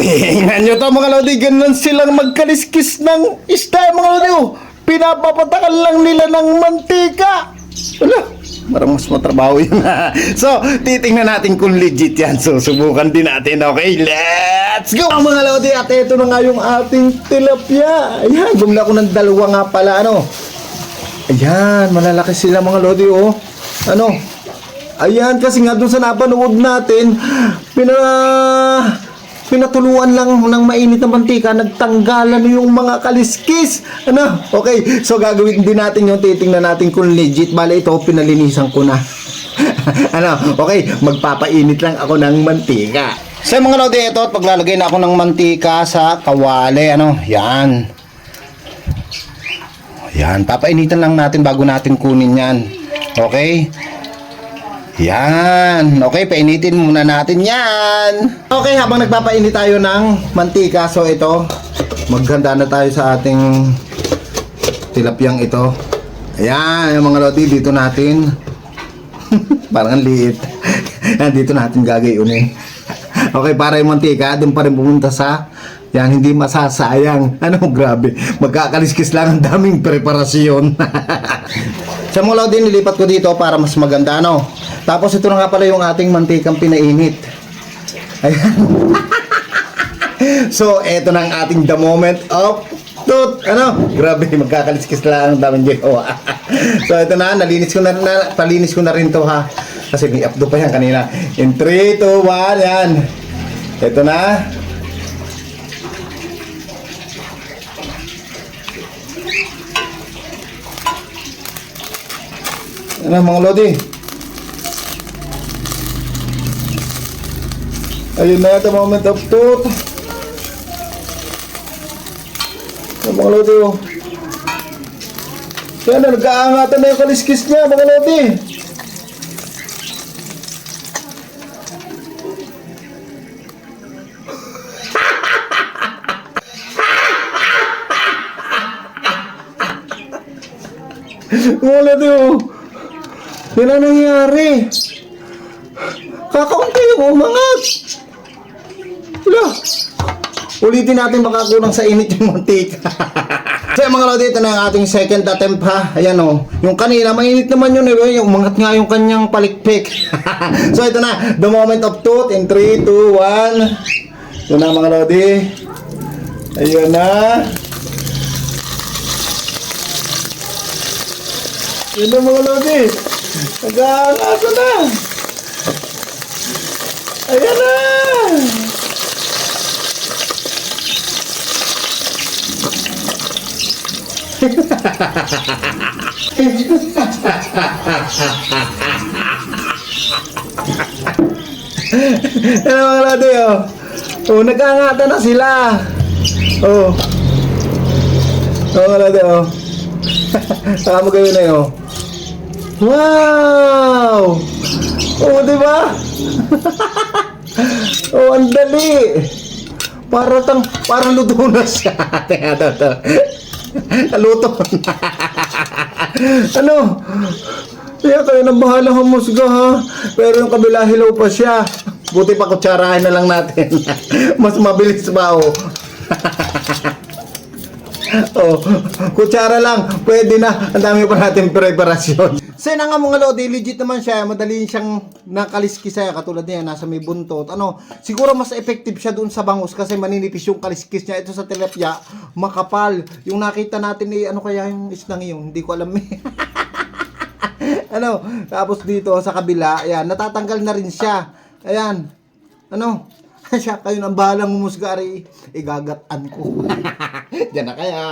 Tingnan nyo to mga lodi, ganun silang magkaliskis ng isda mga lodi. oh. Pinapapatakan lang nila ng mantika. Wala, parang mas matrabaho yun. so, titingnan natin kung legit yan. So, subukan din natin. Okay, let's go! Ang mga lodi, at ito na nga yung ating tilapia. Ayan, bumila ko ng dalawa nga pala. Ano? Ayan, malalaki sila mga lodi, oh. Ano? Ayan, kasi nga dun sa napanood natin, pina... Pinatuluan lang ng mainit na mantika, nagtanggalan yung mga kaliskis. Ano? Okay, so gagawin din natin yung titingnan natin kung legit. Bale, ito, pinalinisan ko na. ano? Okay, magpapainit lang ako ng mantika. So mga lodi, ito, paglalagay na ako ng mantika sa kawali. Ano? Yan. Yan, papainitan lang natin bago natin kunin yan. Okay? Yan. Okay, painitin muna natin yan. Okay, habang nagpapainit tayo ng mantika, so ito, maghanda na tayo sa ating tilapyang ito. Ayan, yung mga lodi, dito natin. Parang ang liit. Yan, dito natin gagayunin. Okay, para yung mantika, doon pa rin pumunta sa yan, hindi masasayang. Ano, grabe. Magkakaliskis lang ang daming preparasyon. Sa mula din, nilipat ko dito para mas maganda, no? Tapos ito na nga pala yung ating mantikang pinainit. Ayan. so, eto na ang ating the moment of truth. Ano? Grabe, magkakaliskis lang ang daming ginawa. so, ito na, nalinis ko na, na, palinis ko na rin to ha. Kasi may updo pa yan kanina. In 3, 2, 1, yan. Ito na. Ano mga lodi? Ayun na the moment of truth. Ano mga lodi oh. Yan na, nag-aangatan na yung kaliskis niya mga lodi. Mga lodi oh. Yan ang nangyari. Kakaunti yung umangat. Wala. Ulitin natin makakulang sa init yung mantika. so mga lodi, ito na yung ating second attempt ha. Ayan o. Yung kanina, mainit naman yun eh. Yung umangat nga yung kanyang palikpik. so ito na, the moment of truth in 3, 2, 1. Ito na mga lodi. Ayun na. Yun na mga lodi. Nag-aangasa na. Ayan na. Ano mga lodi oh. Oh, nag-aangata na sila. Oh. Oh, mga lodi oh. Saka mo gawin na yun. Wow! Oo, di ba? oh, ang dali. Para tang, parang luto na siya. Ito, ito. Naluto na. ano? Kaya kayo nang bahala humusga ha. Pero yung kabila hilaw pa siya. Buti pa kutsarahin na lang natin. Mas mabilis pa oh. oh, kutsara lang, pwede na. Ang dami pa natin preparasyon. Yun na nga mga lodi, legit naman siya. Madali siyang nakaliskis siya. Katulad niya, nasa may buntot. Ano, siguro mas effective siya doon sa bangus kasi maninipis yung kaliskis niya. Ito sa tilapia, makapal. Yung nakita natin eh, ano kaya yung isnang yun? Hindi ko alam eh. ano, tapos dito sa kabila, ayan, natatanggal na rin siya. Ayan, ano, siya, kayo nang bahalang humusgari, igagatan ko. Diyan na kaya.